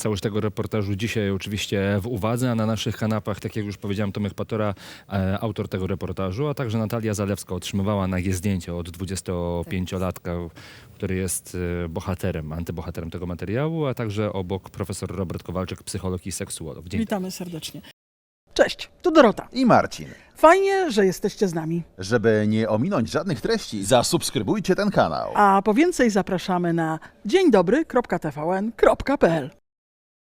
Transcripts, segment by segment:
całość tego reportażu dzisiaj oczywiście w uwadze, a na naszych kanapach, tak jak już powiedziałem, Tomek Patora, e, autor tego reportażu, a także Natalia Zalewska otrzymywała nagie zdjęcie od 25-latka, który jest e, bohaterem, antybohaterem tego materiału, a także obok profesor Robert Kowalczyk, psycholog i seksuolog. Dzień Witamy serdecznie. Cześć, tu Dorota. i Marcin. Fajnie, że jesteście z nami. Żeby nie ominąć żadnych treści, zasubskrybujcie ten kanał. A po więcej zapraszamy na dzień dobry.tvn.pl.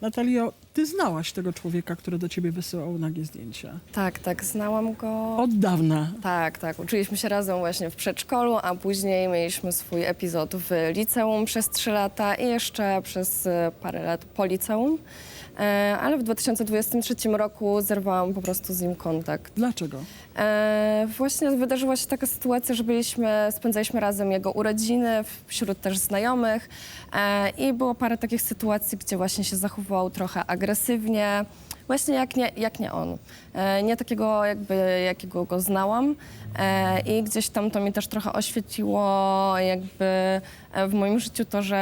Natalio, ty znałaś tego człowieka, który do ciebie wysyłał nagie zdjęcia. Tak, tak, znałam go. Od dawna. Tak, tak. Uczyliśmy się razem właśnie w przedszkolu, a później mieliśmy swój epizod w liceum przez trzy lata i jeszcze przez e, parę lat po liceum. E, Ale w 2023 roku zerwałam po prostu z nim kontakt. Dlaczego? E, właśnie wydarzyła się taka sytuacja, że byliśmy, spędzaliśmy razem jego urodziny, wśród też znajomych e, i było parę takich sytuacji, gdzie właśnie się trochę agresywnie, właśnie jak nie, jak nie on. E, nie takiego jakby, jakiego go znałam e, i gdzieś tam to mi też trochę oświetliło jakby e, w moim życiu to, że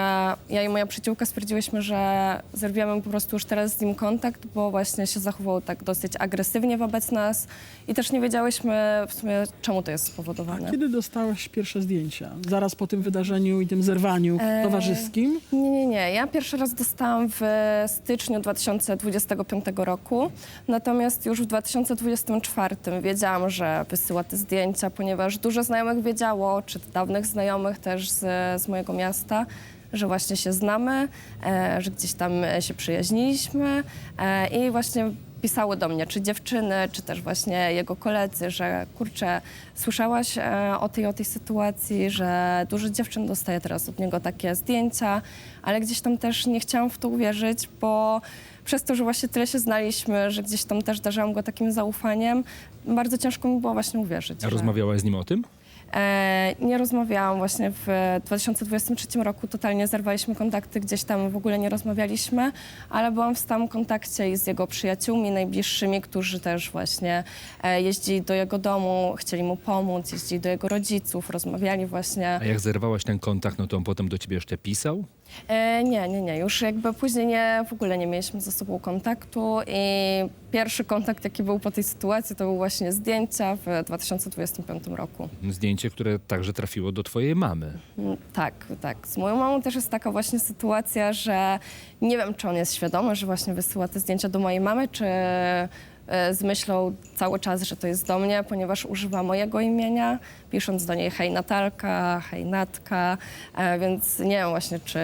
ja i moja przyjaciółka stwierdziłyśmy, że zerwiemy po prostu już teraz z nim kontakt, bo właśnie się zachował tak dosyć agresywnie wobec nas i też nie wiedziałyśmy w sumie czemu to jest spowodowane. Kiedy dostałaś pierwsze zdjęcia? Zaraz po tym wydarzeniu i tym zerwaniu towarzyskim? Nie, nie, nie. Ja pierwszy raz dostałam w styczniu 2025 roku, natomiast już w 2024 wiedziałam, że wysyła te zdjęcia, ponieważ dużo znajomych wiedziało, czy dawnych znajomych też z, z mojego miasta, że właśnie się znamy, e, że gdzieś tam się przyjaźniliśmy e, i właśnie pisały do mnie, czy dziewczyny, czy też właśnie jego koledzy, że kurczę, słyszałaś e, o tej, o tej sytuacji, że dużo dziewczyn dostaje teraz od niego takie zdjęcia, ale gdzieś tam też nie chciałam w to uwierzyć, bo przez to, że właśnie tyle się znaliśmy, że gdzieś tam też darzyłam go takim zaufaniem, bardzo ciężko mi było właśnie uwierzyć. A że- rozmawiałaś z nim o tym? E, nie rozmawiałam właśnie w 2023 roku, totalnie zerwaliśmy kontakty, gdzieś tam w ogóle nie rozmawialiśmy, ale byłam w stałym kontakcie i z jego przyjaciółmi najbliższymi, którzy też właśnie e, jeździli do jego domu, chcieli mu pomóc, jeździli do jego rodziców, rozmawiali właśnie. A jak zerwałaś ten kontakt, no to on potem do ciebie jeszcze pisał? E, nie, nie, nie, już jakby później nie, w ogóle nie mieliśmy ze sobą kontaktu i pierwszy kontakt, jaki był po tej sytuacji, to był właśnie zdjęcia w 2025 roku. Zdjęcie, które także trafiło do twojej mamy. Mm, Tak, tak. Z moją mamą też jest taka właśnie sytuacja, że nie wiem, czy on jest świadomy, że właśnie wysyła te zdjęcia do mojej mamy, czy z myślą cały czas, że to jest do mnie, ponieważ używa mojego imienia, pisząc do niej hej Natalka, hej Natka, e, więc nie wiem właśnie, czy,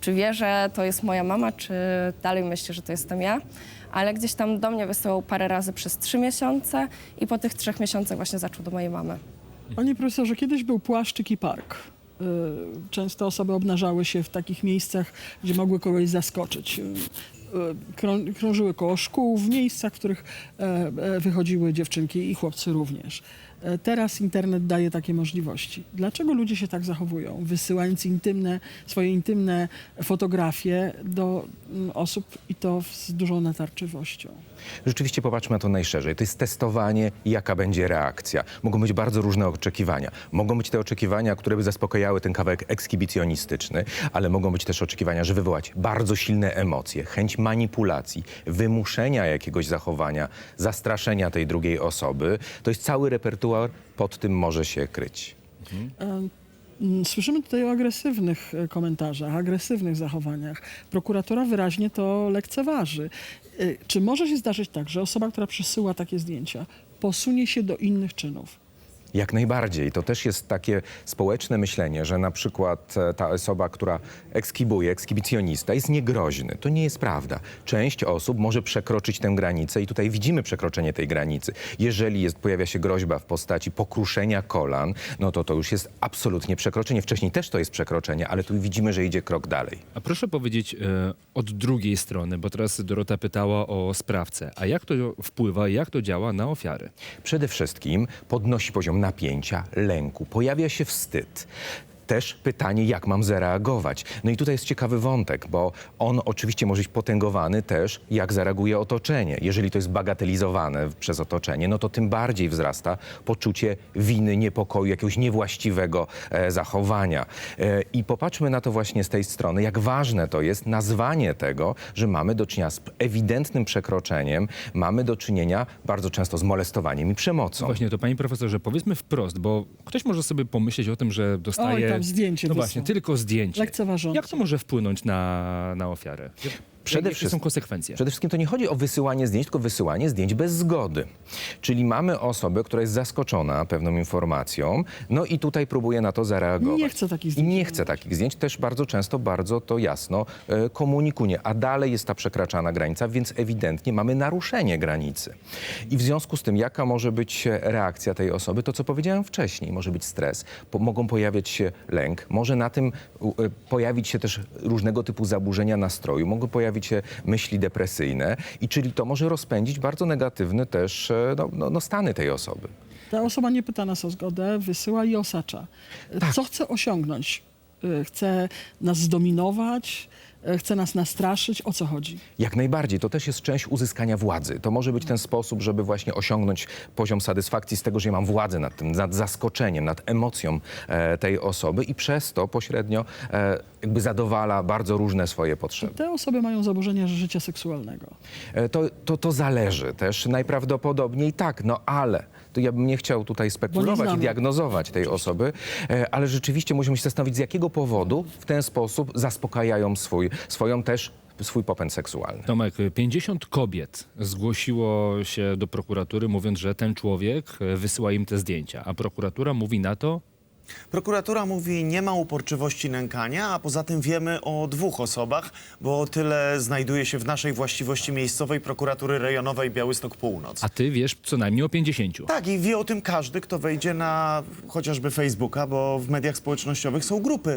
czy wie, że to jest moja mama, czy dalej myśli, że to jestem ja. Ale gdzieś tam do mnie wysyłał parę razy przez trzy miesiące i po tych trzech miesiącach właśnie zaczął do mojej mamy. Panie profesorze, kiedyś był płaszczyk i park. Y, Często osoby obnażały się w takich miejscach, gdzie mogły kogoś zaskoczyć. Krą- Krążyły koło szkół, w miejscach, w których e, e, wychodziły dziewczynki i chłopcy również. E, Teraz internet daje takie możliwości. Dlaczego ludzie się tak zachowują, wysyłając intymne, swoje intymne fotografie do mm, osób i to z dużą natarczywością? Rzeczywiście popatrzmy na to najszerzej. To jest testowanie, jaka będzie reakcja. Mogą być bardzo różne oczekiwania. Mogą być te oczekiwania, które by zaspokajały ten kawałek ekskibicjonistyczny, ale mogą być też oczekiwania, że wywołać bardzo silne emocje, chęć manipulacji, wymuszenia jakiegoś zachowania, zastraszenia tej drugiej osoby. To jest cały repertuar, pod tym może się kryć. Mm, Słyszymy tutaj o agresywnych e, komentarzach, agresywnych zachowaniach. Prokuratura wyraźnie to lekceważy. E, Czy może się zdarzyć tak, że osoba, która przesyła takie zdjęcia, posunie się do innych czynów? Jak najbardziej. To też jest takie społeczne myślenie, że na przykład e, ta osoba, która ekskibuje, ekskibicjonista jest niegroźny. To nie jest prawda. Część osób może przekroczyć tę granicę i tutaj widzimy przekroczenie tej granicy. Jeżeli jest, pojawia się groźba w postaci pokruszenia kolan, no to to już jest absolutnie przekroczenie. Wcześniej też to jest przekroczenie, ale tu widzimy, że idzie krok dalej. A proszę powiedzieć e, od drugiej strony, bo teraz Dorota pytała o sprawcę. A jak to wpływa, jak to działa na ofiary? Przede wszystkim podnosi poziom napięcia, lęku, pojawia się wstyd. Też pytanie, jak mam zareagować. No i tutaj jest ciekawy wątek, bo on oczywiście może być potęgowany też, jak zareaguje otoczenie. Jeżeli to jest bagatelizowane przez otoczenie, no to tym bardziej wzrasta poczucie winy, niepokoju, jakiegoś niewłaściwego e, zachowania. E, I popatrzmy na to właśnie z tej strony, jak ważne to jest nazwanie tego, że mamy do czynienia z ewidentnym przekroczeniem, mamy do czynienia bardzo często z molestowaniem i przemocą. Właśnie to panie profesorze, powiedzmy wprost, bo ktoś może sobie pomyśleć o tym, że dostaje... Tam zdjęcie No wysłał. właśnie, tylko zdjęcie. Lekceważące. Jak to może wpłynąć na, na ofiarę? Przede Jakie są wszystkim- konsekwencje? Przede wszystkim to nie chodzi o wysyłanie zdjęć, tylko wysyłanie zdjęć bez zgody. Czyli mamy osobę, która jest zaskoczona pewną informacją, no i tutaj próbuje na to zareagować. Nie chce takich I zdjęć nie chce takich zdjęć, też bardzo często bardzo to jasno e, komunikuje, a dalej jest ta przekraczana granica, więc ewidentnie mamy naruszenie granicy. I w związku z tym, jaka może być reakcja tej osoby, to co powiedziałem wcześniej, może być stres, po, mogą pojawiać się lęk, może na tym u, e, pojawić się też różnego typu zaburzenia nastroju, mogą pojawić się myśli depresyjne i czyli to może rozpędzić bardzo negatywne też e, no, no, no stany tej osoby. Ta osoba nie pyta nas o zgodę, wysyła i osacza. Tak. Co chce osiągnąć? Y, Chce nas zdominować, chce nas nastraszyć. O co chodzi? Jak najbardziej. To też jest część uzyskania władzy. To może być ten sposób, żeby właśnie osiągnąć poziom satysfakcji z tego, że ja mam władzę nad tym, nad zaskoczeniem, nad emocją e, tej osoby i przez to pośrednio e, jakby zadowala bardzo różne swoje potrzeby. Te osoby mają zaburzenia życia seksualnego. E, to, to, to zależy też najprawdopodobniej tak, no ale ja bym nie chciał tutaj spekulować i znamy. diagnozować tej osoby, e, ale rzeczywiście musimy się zastanowić, z jakiego powodu w ten sposób zaspokajają swój, swoją też swój popęd seksualny. Tomek, 50 kobiet zgłosiło się do prokuratury, mówiąc, że ten człowiek e, wysyła im te zdjęcia, a prokuratura mówi na to, Prokuratura mówi, nie ma uporczywości nękania, a poza tym wiemy o dwóch osobach, bo tyle znajduje się w naszej właściwości miejscowej prokuratury rejonowej Białystok Północ. a ty wiesz co najmniej o 50. Tak, i wie o tym każdy, kto wejdzie na chociażby Facebooka, bo w mediach społecznościowych są grupy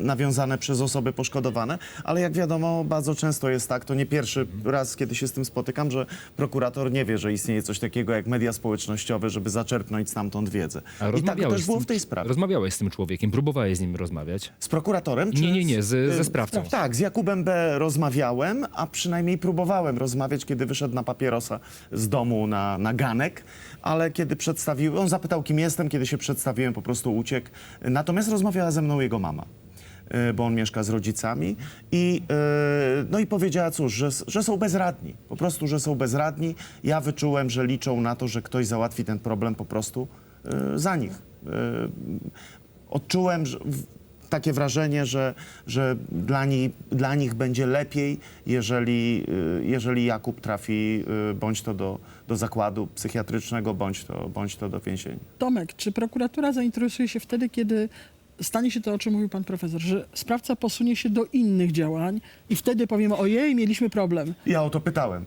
y, nawiązane przez osoby poszkodowane, ale jak wiadomo, bardzo często jest tak, to nie pierwszy raz, kiedy się z tym spotykam, że prokurator nie wie, że istnieje coś takiego jak media społecznościowe, żeby zaczerpnąć stamtąd wiedzę. A I tak rozmawiałeś też z było tym- w tej sprawie. Rozmawiałeś z tym człowiekiem, próbowałeś z nim rozmawiać. Z prokuratorem? czy Nie, nie, nie, z- ze sprawcą. Tak, z Jakubem B. rozmawiałem, a przynajmniej próbowałem rozmawiać, kiedy wyszedł na papierosa z domu na, na ganek, ale kiedy przedstawił, on zapytał, kim jestem, kiedy się przedstawiłem, po prostu uciekł. Natomiast rozmawiała ze mną jego mama. y, Bo on mieszka z rodzicami i, y, no i powiedziała, cóż, że, że są bezradni. Po prostu, że są bezradni. Ja wyczułem, że liczą na to, że ktoś załatwi ten problem po prostu y, za nich. Y, odczułem że, takie wrażenie, że, że dla, ni, dla nich będzie lepiej, jeżeli, y, jeżeli Jakub trafi y, bądź to do, do zakładu psychiatrycznego, bądź to, bądź to do więzienia. Tomek, czy prokuratura zainteresuje się wtedy, kiedy stanie się to, o czym mówił pan profesor, że sprawca posunie się do innych działań i wtedy powiemy, ojej, mieliśmy problem. Ja o to pytałem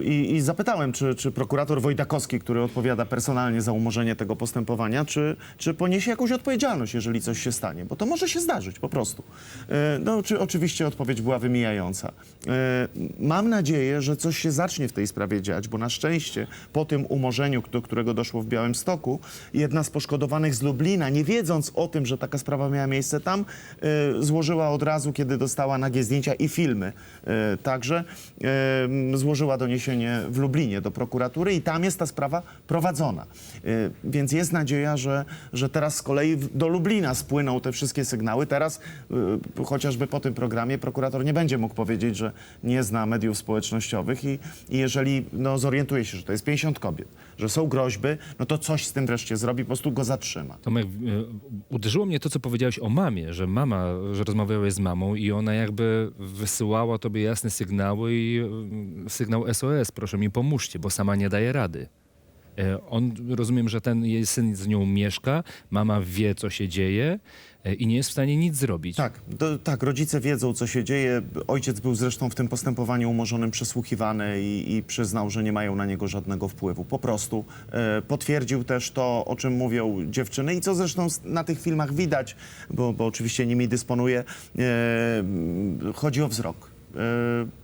yy, i, i zapytałem, czy, czy prokurator Wojtakowski, który odpowiada personalnie za umorzenie tego postępowania, czy, czy poniesie jakąś odpowiedzialność, jeżeli coś się stanie, bo to może się zdarzyć po prostu. Yy, no, czy, oczywiście odpowiedź była wymijająca. Yy, mam nadzieję, że coś się zacznie w tej sprawie dziać, bo na szczęście po tym umorzeniu, do którego doszło w Białymstoku, jedna z poszkodowanych z Lublina, nie wiedząc o tym, że taka sprawa miała miejsce tam, yy, złożyła od razu, kiedy dostała nagie zdjęcia i filmy. Yy, także yy, złożyła doniesienie w Lublinie do prokuratury i tam jest ta sprawa prowadzona. Więc jest nadzieja, że, że teraz z kolei do Lublina spłyną te wszystkie sygnały. Teraz chociażby po tym programie prokurator nie będzie mógł powiedzieć, że nie zna mediów społecznościowych i, i jeżeli no, zorientuje się, że to jest 50 kobiet, że są groźby, no to coś z tym wreszcie zrobi, po prostu go zatrzyma. Tomek, e, uderzyło mnie to, co powiedziałeś o mamie, że mama, że rozmawiałeś z mamą i ona jakby wysyłała tobie jasne sygnały i e, sygnał SOS, proszę mi pomóżcie, bo sama nie daje rady. E, On, rozumiem, że ten jej syn z nią mieszka, mama wie, co się dzieje i nie jest w stanie nic zrobić. Tak, do, tak, rodzice wiedzą, co się dzieje. Ojciec był zresztą w tym postępowaniu umorzonym przesłuchiwany i, i przyznał, że nie mają na niego żadnego wpływu. Po prostu e, potwierdził też to, o czym mówią dziewczyny i co zresztą na tych filmach widać, bo, bo oczywiście nimi dysponuję. E, chodzi o wzrok. E,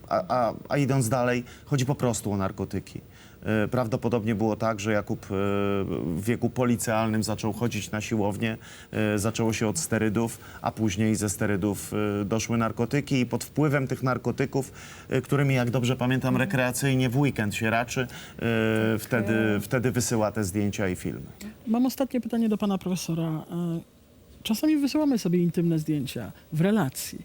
a, a, a idąc dalej, chodzi po prostu o narkotyki. E, Prawdopodobnie było tak, że Jakub e, w wieku policealnym zaczął chodzić na siłownię. E, Zaczęło się od sterydów, a później ze sterydów doszły narkotyki i pod wpływem tych narkotyków, którymi, jak dobrze pamiętam, rekreacyjnie w weekend się raczy, e, wtedy, wtedy wysyła te zdjęcia i filmy. Mam ostatnie pytanie do pana profesora. Czasami wysyłamy sobie intymne zdjęcia w relacji,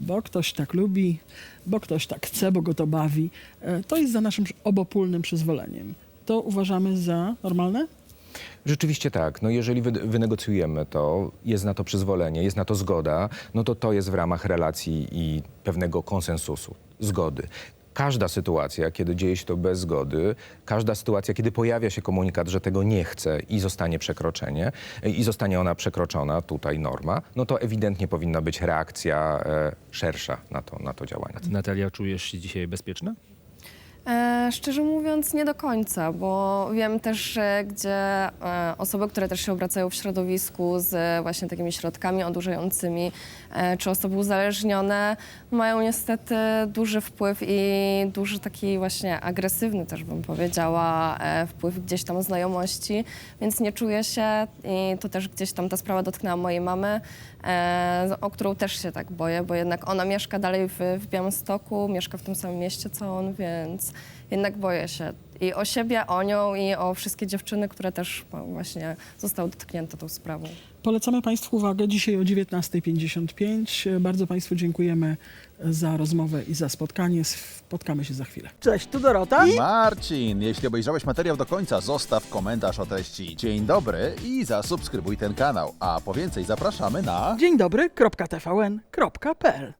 bo ktoś tak lubi, bo ktoś tak chce, bo go to bawi. E, To jest za naszym obopólnym przyzwoleniem. To uważamy za normalne? Rzeczywiście tak. No jeżeli wy, wynegocjujemy to, jest na to przyzwolenie, jest na to zgoda, no to to jest w ramach relacji i pewnego konsensusu, zgody. Każda sytuacja, kiedy dzieje się to bez zgody, każda sytuacja, kiedy pojawia się komunikat, że tego nie chce i zostanie przekroczenie, i zostanie ona przekroczona, tutaj norma, no to ewidentnie powinna być reakcja e, szersza na to, na to działanie. Natalia, czujesz się dzisiaj bezpieczna? E, szczerze mówiąc, nie do końca, bo wiem też, że gdzie e, osoby, które też się obracają w środowisku z e, właśnie takimi środkami odurzającymi, e, czy osoby uzależnione, mają niestety duży wpływ i duży taki właśnie agresywny też bym powiedziała e, wpływ gdzieś tam znajomości, więc nie czuję się i to też gdzieś tam ta sprawa dotknęła mojej mamy, e, o którą też się tak boję, bo jednak ona mieszka dalej w Białymstoku, mieszka w tym samym mieście co on, więc jednak boję się i o siebie, o nią i o wszystkie dziewczyny, które też no, właśnie zostały dotknięte tą sprawą. Polecamy Państwu uwagę dzisiaj o 19.55. E, Bardzo Państwu dziękujemy za rozmowę i za spotkanie. Spotkamy się za chwilę. Cześć, tu Dorota. Marcin, jeśli obejrzałeś materiał do końca, zostaw komentarz o treści. Dzień dobry i zasubskrybuj ten kanał. A po więcej zapraszamy na... Dzień dobry,